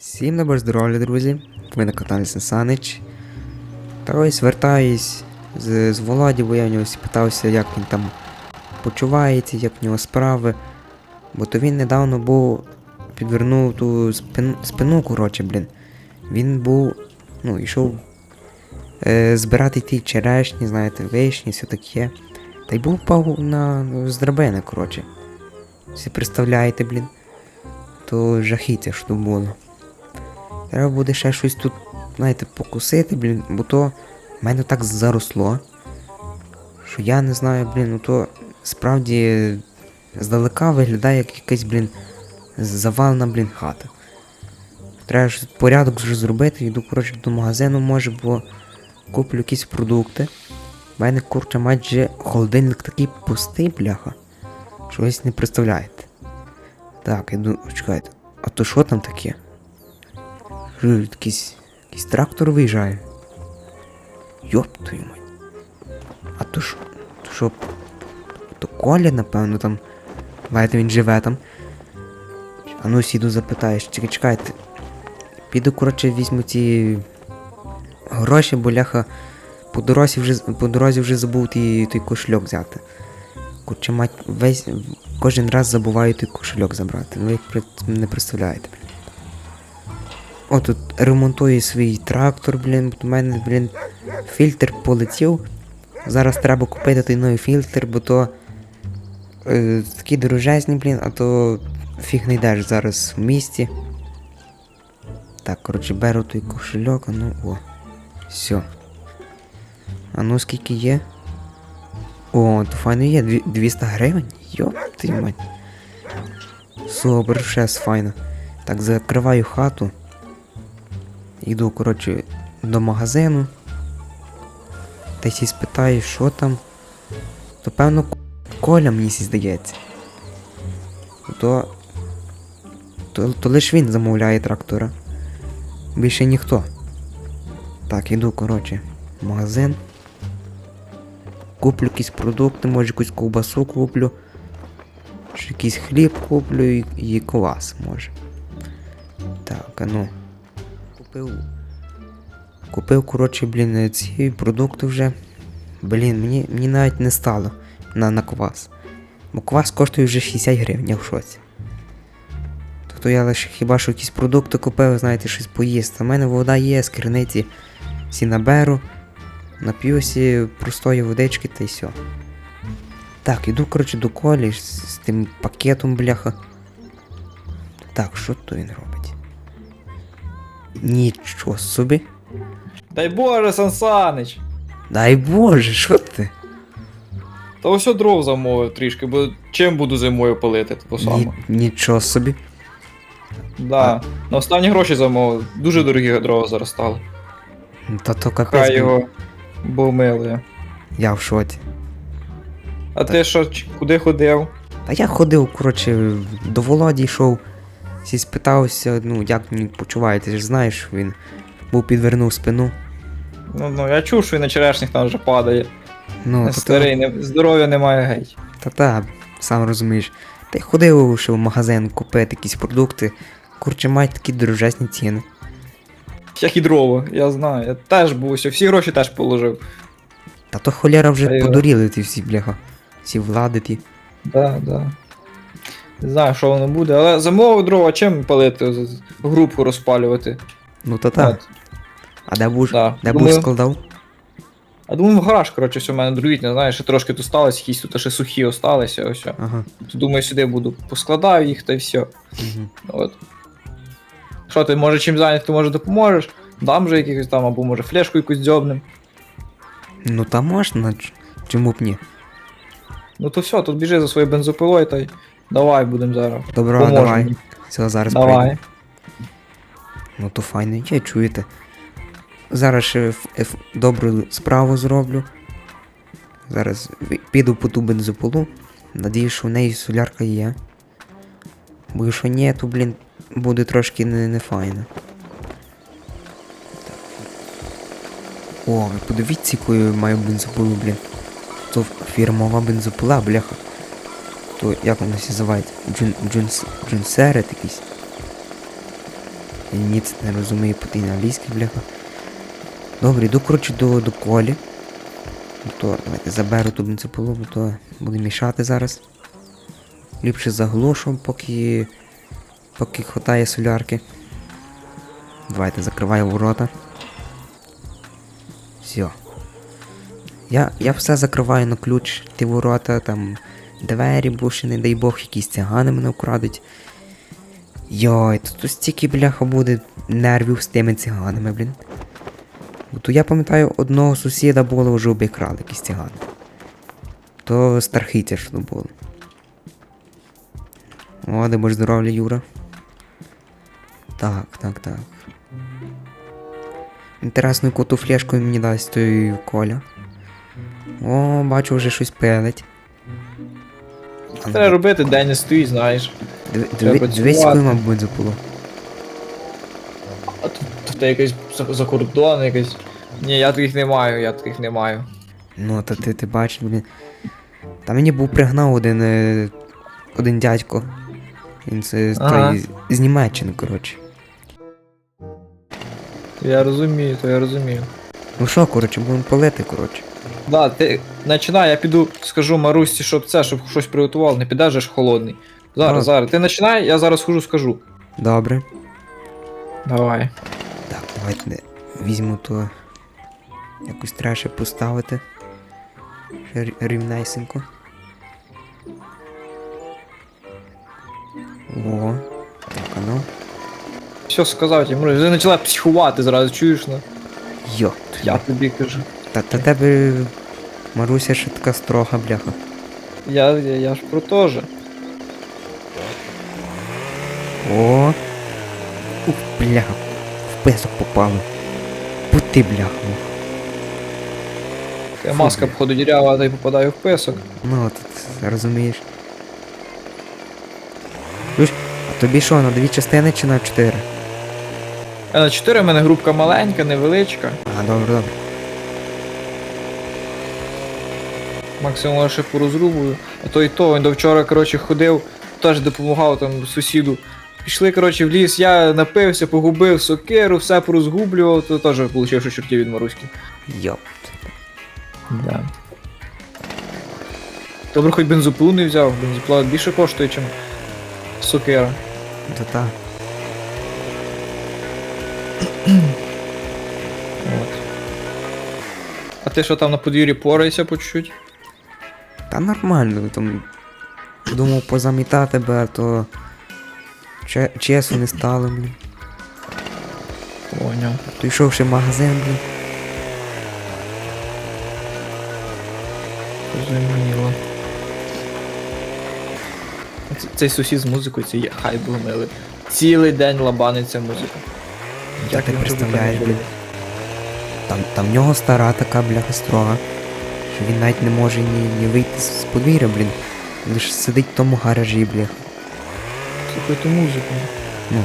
Всім добро здоров'я, друзі! Ви на каналі Санич. Та ось вертаюсь з, з Володі, бо я в нього спитався, як він там почувається, як в нього справи. Бо то він недавно був підвернув ту спину, спину коротше, блін. Він був, ну, йшов е, збирати ті черешні, знаєте, вишні, все таке. Та й був впав на з драбини, коротше. Всі представляєте, блін. То жахіття, що було. Треба буде ще щось тут, знаєте, покусити, блін, бо то в мене так заросло. Що я не знаю, блін, ну то справді здалека виглядає як якась, блін, завалена, блін, хата. Треба ж порядок вже зробити, йду, коротше, до магазину, може, бо куплю якісь продукти. У мене, курча, майже холодильник такий пустий, бляха. Що ви не представляєте. Так, іду, чекайте, а то що там таке? Якийсь, якийсь трактор виїжджає. Йоп твою мать. А то що? То що? То Коля, напевно, там. Знаєте, він живе там. А ну сіду запитаєш, чекай, чекайте. Піду, коротше, візьму ці гроші, бо ляха по дорозі вже, по дорозі вже забув ті, той кошельок взяти. Коротше, мать, весь, кожен раз забуваю той кошельок забрати. Ви не представляєте. О, тут ремонтую свій трактор, блін. У мене, блін, фільтр полетів. Зараз треба купити той новий фільтр, бо то е, такі дорожезні, блін, а то фіг не йдеш зараз в місті. Так, коротше, беру той кошельок, а ну о. Все. А ну скільки є? О, то файно є, 200 гривень? Йоп, ти мать. Супер, ще файно. Так, закриваю хату. Йду, коротше, до магазину. Та сі спитаю, що там. То певно Коля мені сі здається. То. То, то лиш він замовляє трактора. Більше ніхто. Так, іду, коротше, в магазин. Куплю якісь продукти, може якусь ковбасу куплю. Чи якийсь хліб куплю і, і квас може. Так, а ну. Купив. Купив, коротше, блін, ці продукти вже. Блін, мені, мені навіть не стало на, на квас. Бо квас коштує вже 60 гривень, я в шоці. Тобто я лише хіба що якісь продукти купив, знаєте, щось поїсти. У мене вода є з всі наберу, нап'юся простої водички та й все. Так, іду, коротше, до колі з, з тим пакетом, бляха. Так, що то він робить? Нічого собі. Дай Боже, Сан Санич! Дай Боже, що ти? Та ось дров замовив трішки, бо чим буду зимою палити, то Ні, саме. нічого собі. Да. На останні гроші замовив. Дуже дорогі дрова зараз стали. Та то капець. Хай його Бог милує. Я в шоці. А ти що, куди ходив? Та я ходив, коротше, до Володі йшов. Всі спитався, ну, як він почувається, ти ж знаєш, він був підвернув спину. Ну, ну я чув, що він на черешніх там вже падає. Ну, та, Старий, не, здоров'я немає геть. та, та, сам розумієш. Та й ходив ще в магазин купити якісь продукти. Курче мають такі дорожезні ціни. Як і дрова, я знаю. Я теж був, всі гроші теж положив. Та то холєра вже Та подуріли ті всі, бляха. Всі влади ті. Да, да. Не знаю, що воно буде, але замовив дрова, чим палити? Грубку розпалювати. Ну та та. От, А де будеш? да. Де будеш складав? А думаю, в гараж, коротше, все в мене дровітня, знаєш, ще трошки тут сталося, якісь тут ще сухі осталися, ось. все. Ага. Думаю, сюди буду поскладаю їх та й все. Угу. От. Що ти, може чим зайнятий, може допоможеш? Дам же якихось там, або може флешку якусь дзьобнем. Ну та можна, чому б ні? Ну то все, тут біжи за своєю бензопилою та й давай будемо зараз. Добро, Поможемо. давай. Все, зараз Давай. прийду. Ну то файно, є, чуєте. Зараз ще ф- ф- добру справу зроблю. Зараз піду по ту бензопилу. Надіюсь, що в неї солярка є. Бо якщо ні, то, блін, буде трошки не, не файно. О, ви подивіться, якою маю бензопилу, блін. То фірмова бензопила, бляха. То як вона називається? Джун, джун, джунсерет якийсь. Я ні це не розумію по тій англійській, бляха. Добре, йду, коротше, до, до колі. Ну то давайте заберу ту бензопилу, бо то буде мішати зараз. Ліпше заглушу, поки. поки хватає солярки. Давайте закриваю ворота. Все. Я, я все закриваю на ключ, ті ворота, там двері, бо ще не дай Бог, якісь цигани мене вкрадуть. Йой, тут, тут стільки бляха буде нервів з тими циганами, блін. То я пам'ятаю, одного сусіда було вже обікрали якісь цигани. То стархиця що було. О, де будь здоров'я, Юра. Так, так, так. Інтересно, яку ту флешку мені дасть той Коля. О, бачу, вже щось пилить. Треба робити, день не стоїть, знаєш. Дивись, якою, мабуть, запуло. А тут, тут якийсь за, кордон, якийсь. Ні, я таких не маю, я таких не маю. Ну, то ти, ти бачиш, блін. Та мені був пригнав один. е, один дядько. Він це Ага. той, з Німеччини, коротше. Я розумію, то я розумію. Ну що, коротше, будемо палити, коротше. Да, ти починай, я піду, скажу Марусі, щоб це, щоб щось приготував, не підеш же ж холодний. Зараз, Так. зараз. Ти починай, я зараз хожу, скажу. Добре. Давай. Так, давайте не візьму то. Якось треба ще поставити. Ще рі- рівнесенько. О. Так, а ну. Все сказав тебе, Марусь, ти почала психувати зразу, чуєш, ну? Йо. Я тобі кажу. Та, та тебе Маруся ще така строга, бляха. Я, я, я ж про то же. О. Ух, бляха. В песок попало. Пути, бляха. Така маска, походу, дірява, та й попадаю в песок. Ну, от, розумієш. Чуєш, а тобі що, на дві частини чи на чотири? А на 4 в мене групка маленька, невеличка. А, добре, добре. Максимум лише порозрубую. А то і то, він до вчора, коротше, ходив, теж допомагав там сусіду. Пішли, коротше, в ліс, я напився, погубив сокиру, все порозгублював, то теж отримав що чортів від Маруськи. Йоп. Да. Добре, хоч бензопилу не взяв, бензопила більше коштує, ніж сокира. Та. От. А ти що там на подвір'ї пораєшся по чуть-чуть? Та нормально, там. Думав позамітати би, а то. Че- чесу не стало, блін. Поняв. Йшов ще в магазин, блін. Зрозуміло. Ц- Цей сусід з музикою, це є хай був. Цілий день лабаниться музика. Як ти він представляєш, блін. Там, там в нього стара така бляха строга. Він навіть не може ні, ні вийти з подвір'я, блін. Лише сидить в тому гаражі, бляха. Слухайте музику. Ну.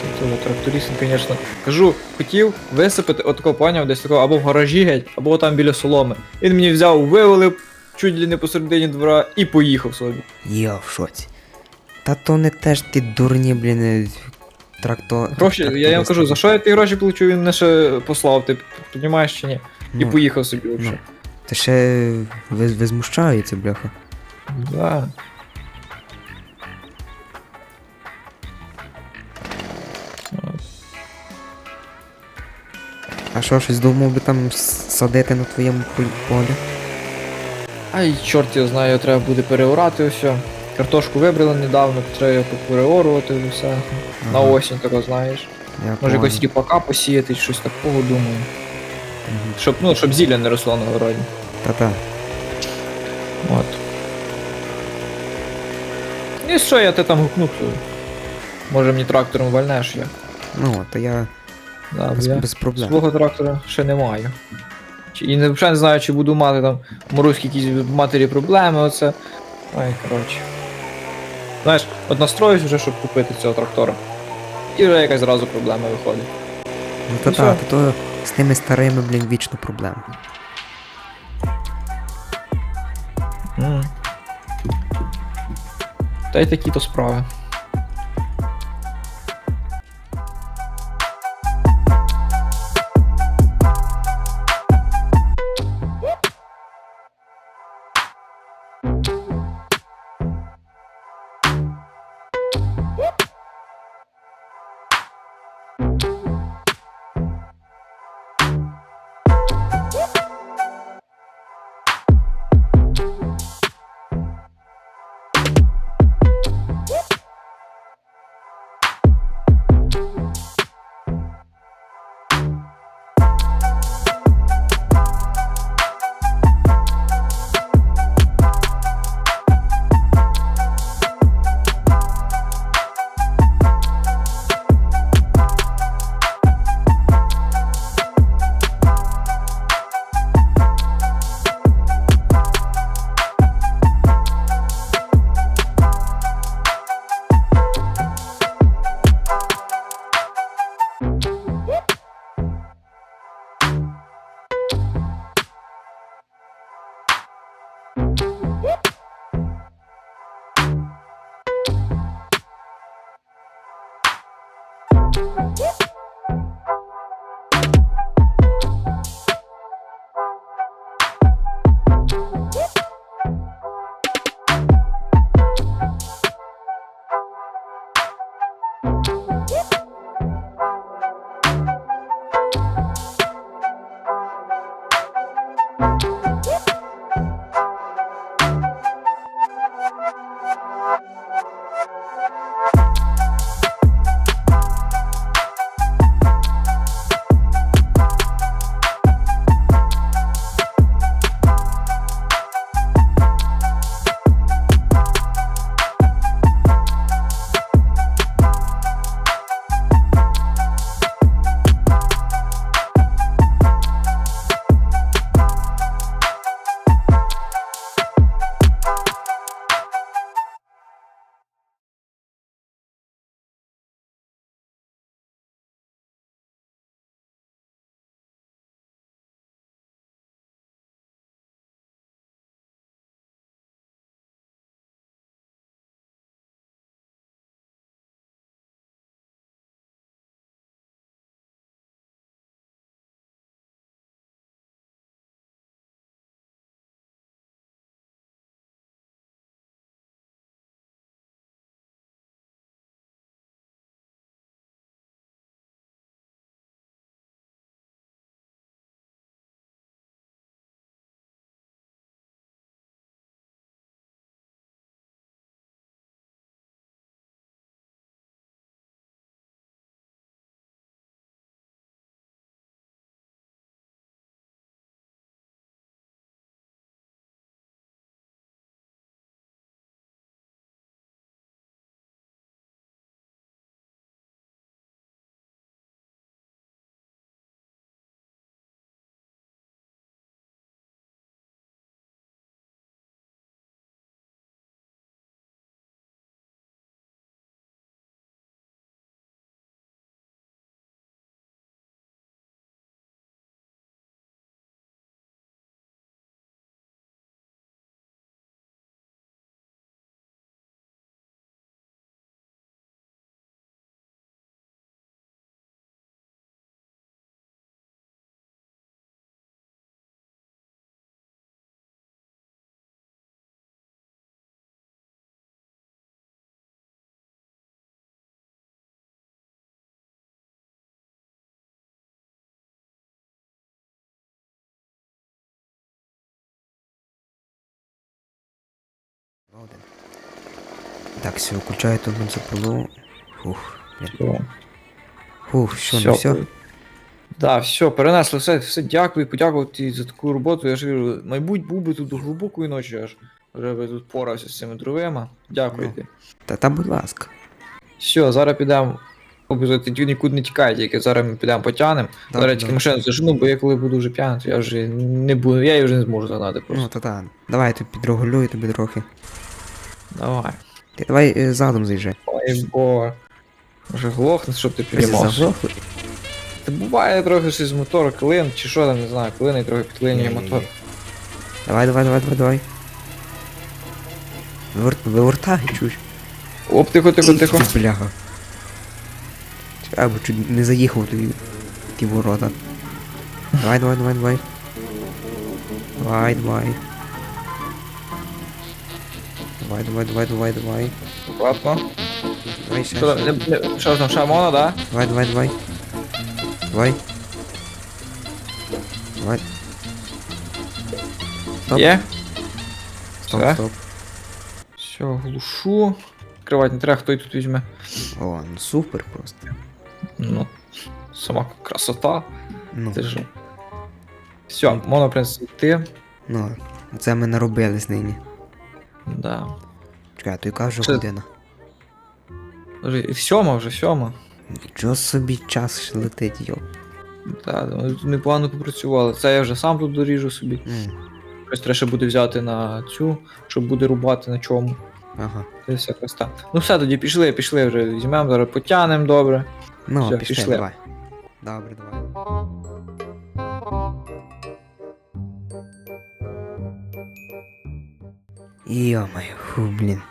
Це теж тракторист, звісно. Кажу, хотів висипати отако поняв, десь такого або в гаражі геть, або там біля соломи. Він мені взяв, вивалив чуть ли не посередині двора і поїхав собі. Я в шоці. Та то не теж ті дурні, блін, трактор. Гроші, я йому кажу, за що я ті гроші получу, він мене ще послав, ти розумієш чи ні? І Ну, поїхав собі ну. взагалі. Та ще ви, возмущається, бляха. Да. А що, щось думав би там с- садити на твоєму полі- полі? Ай, чорт його знає, його треба буде переорати все. Картошку вибрали недавно, треба його переорувати все. На осінь тако, знаєш. я Може понял. якось ріпака посіяти, щось такого думаю. Мгм. Щоб, ну, щоб зілля не росло на городі. Та-та. От. І що я те там гукну, то може мені трактором вальнеш я. Ну, то я Да, без, я без проблем. свого трактора ще не маю. І не, взагалі не знаю, чи буду мати там морозькі якісь матері проблеми, оце. Ой, коротше. Знаєш, от настроюсь вже, щоб купити цього трактора. І вже якась зразу проблема виходить. Ну Ну, так, що? то з тими старими, блін, вічно проблема. Mm. Та й такі то справи. Один. Так, все, включаю тут бензопилу. Фух, блін. Фух, що, ну все? Да, все, перенесли все, все, дякую, подякувати за таку роботу. Я ж кажу, мабуть, був би тут до глибокої ночі аж. Вже би тут порався з цими дровима. Дякуйте. Та та будь ласка. Все, зараз підемо. Обов'язково тоді нікуди не тікайте, тільки зараз ми підемо потягнемо. Да, Зараз да. тільки машину зажену, бо я коли буду вже п'яний, то я вже не буду, я її вже не зможу загнати просто. Ну, та та. Давай я тут підрегулюю тобі трохи. Давай. Ти давай е, задом заїжджай. Ой, бо. Вже глохне, щоб ти Ти підіймався. заглохли? Та буває трохи щось з мотора клин, чи що там, не знаю, клин і трохи підклинює Ні-ні-ні. мотор. Давай, давай, давай, давай, давай. Вивер... Вивертай, чуєш. Оп, тихо, тихо, тихо. Бляха. Чекай, бо чуть не заїхав ті, ті ворота. Давай, давай, давай, давай. Давай, давай. Давай, давай, давай, давай, давай. Ладно. Давай ще. Що, ще. там, не, не, що там, ще да? Давай, давай, давай. Давай. Давай. Стоп. Є? Стоп, Все. стоп. Все, глушу. Відкривати не треба, хто і тут візьме. О, ну супер просто. Ну, сама красота. Ну, Ти ж. Все, моно, в принципі, йти. ну, це ми наробили з нині. Да. Чекай, а то яка вже Це- година? Вже сьома вже, сьома. Нічого собі час ще летить, йоп. Так, ми тут непогано попрацювали. Це я вже сам тут доріжу собі. М, Щось треба ще буде взяти на цю, щоб буде рубати на чому. Ага. Це все так. Ну все, тоді пішли, пішли вже візьмемо, зараз потягнемо добре. Ну, Всё, пішли, пішли. давай. Добре, давай. Йо-моє, фу, блін.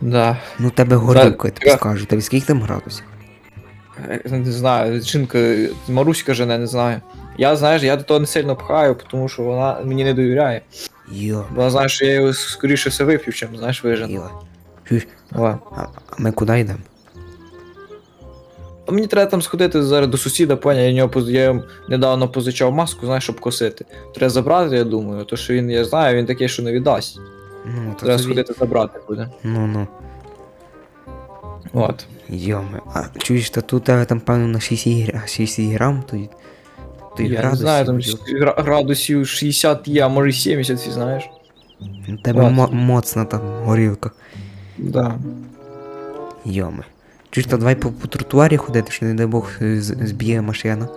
Да. Ну тебе горілка, я тобі скажу. Тобі скільки там градусів? Е, Не знаю, жінка, Маруська жене, не знаю. Я, знаєш, я до того не сильно пхаю, тому що вона мені не довіряє. Йо, Вона знає, що я його скоріше все вип'ю, чим, знаєш, вижену. йо. Чуєш, а, а ми куди йдемо? А мені треба там сходити зараз до сусіда, поняв, я, нього я йому недавно позичав маску, знаєш, щоб косити. Треба забрати, я думаю, то що він, я знаю, він такий, що не віддасть. Ну, то тобі- сходити забрати буде. Ну, ну. От. Йоме, а чуєш, та тут тебе там певно на 60 гра- 60 грам, то, й- то й я не градусів. знаю, там гра- градусів 60 є, а може 70, ти знаєш. У тебе От. мо- моцна там горілка. Да. Йоме. Чуєш, то давай по, по тротуарі ходити, що не дай Бог з- зб'є машина.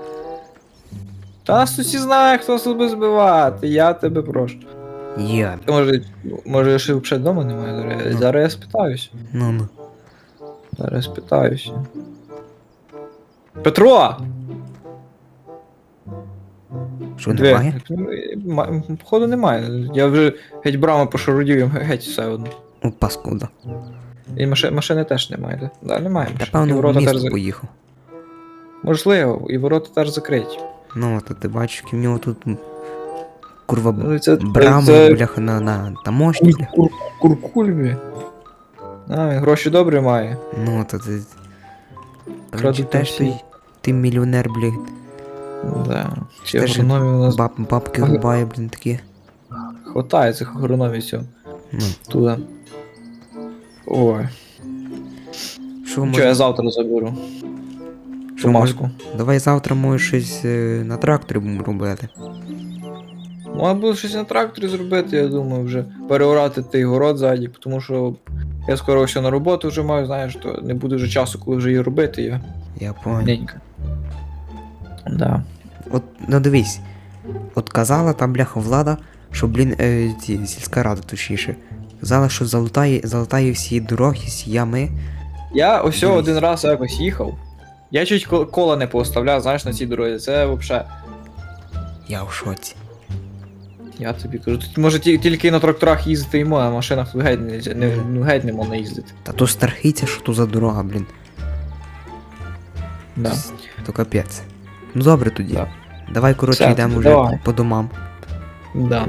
Та нас усі знає, хто себе збивати, я тебе прошу. Йоме. Може, може ще взагалі вдома немає, зараз, Ну. зараз я спитаюся. Ну ну. Зараз спитаюся. Петро! Що Дві. немає? Ма- Походу немає. Я вже геть брами пошарудів, їм геть все одно. О, паскуда. І машини, машини теж немає, да? Да, немає. Та машин. І певно в ворота теж місто зак... поїхав. Можливо, і ворота теж закриті. Ну, то ти бачиш, в нього тут курва Ну, це, брама, це, бляха, на, на таможні, кур, кур, куркульбі. А, він гроші добрі має. Ну, то ти... Крадуть Короче, теж ти, ти мільйонер, блядь. Да. Ці Теж агрономі у нас Баб, бабки Ага. рубає, блін, такі. хватає цих агрономів цього. Ну, Туди. Ой. що Що я може, завтра заберу? що Ту маску. давай завтра може щось е, на тракторі будемо робити. Можна буде щось на тракторі зробити, я думаю, вже переорати той город ззаді, тому що я скоро все на роботу вже маю, знаєш, то не буде вже часу, коли вже її робити, я Я понял. ненька. Да. От, ну дивись. От казала там, бляха, влада, що, блін, е, ці, сільська рада точніше. Казала, що залутає, залутає всі дороги, всі ями. Я ось Дивись. один раз якось їхав. Я чуть ко- кола не поставляв, знаєш, на цій дорозі. Це взагалі. Я в шоці. Я тобі кажу, тут може ті- тільки на тракторах їздити йому, а на машинах тут геть не, не, ну, геть не можна їздити. Та то страхиться, що то за дорога, блін. Да. То капець. Ну добре тоді. Да. Давай, коротше, Все, йдемо вже давай. по домам. Да.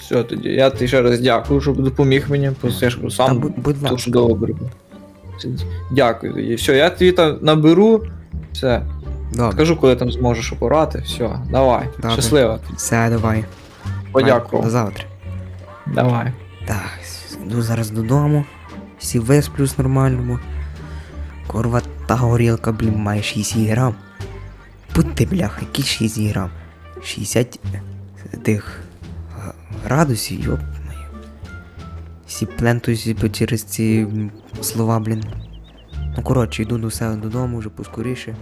Все тоді. Я тобі ще раз дякую, що допоміг мені, бо я ж Та сам будь, будь ласка. Це- Дякую тоді. Все, я тобі там наберу. Все. Добре. Скажу, коли там зможеш опорати. Все, давай. Добре. Щасливо. Все, давай. До завтра. Давай. Так, йду зараз додому. Всі висплюсь нормальному. Курва, та горілка, блін, має 60 грам. Будь ти, бляха, які 60 грам? 60 тих г- градусів, йоп. Всі плентуюсь через ці слова, блін. Ну коротше, йду до себе додому вже поскоріше.